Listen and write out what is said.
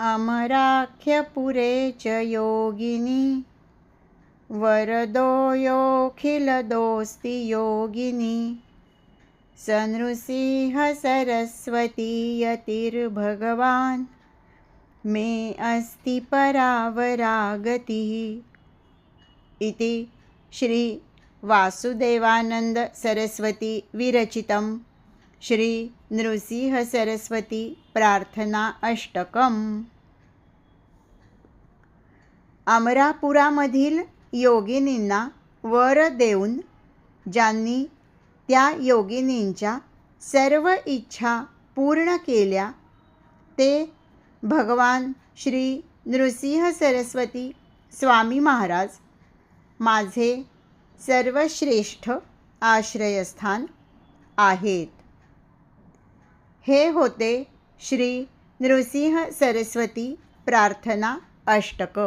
अमराख्यपुरे च योगिनी। वरदोऽखिलदोऽस्ति योगिनी। स नृसिंहसरस्वती यतिर्भगवान्। मे अस्ति परावरागतिः। इति श्री वासुदेवानन्दसरस्वती विरचितम्। श्री नृसिंह सरस्वती प्रार्थना अष्टकम्. अमरापुरामधील योगिनींना वर देऊन ज्यांनी त्या योगिनींच्या सर्व इच्छा पूर्ण केल्या ते भगवान श्री नृसिंह सरस्वती स्वामी महाराज माझे सर्वश्रेष्ठ आश्रयस्थान आहेत. हे होते श्री नृसिंह सरस्वती प्रार्थना अष्टक.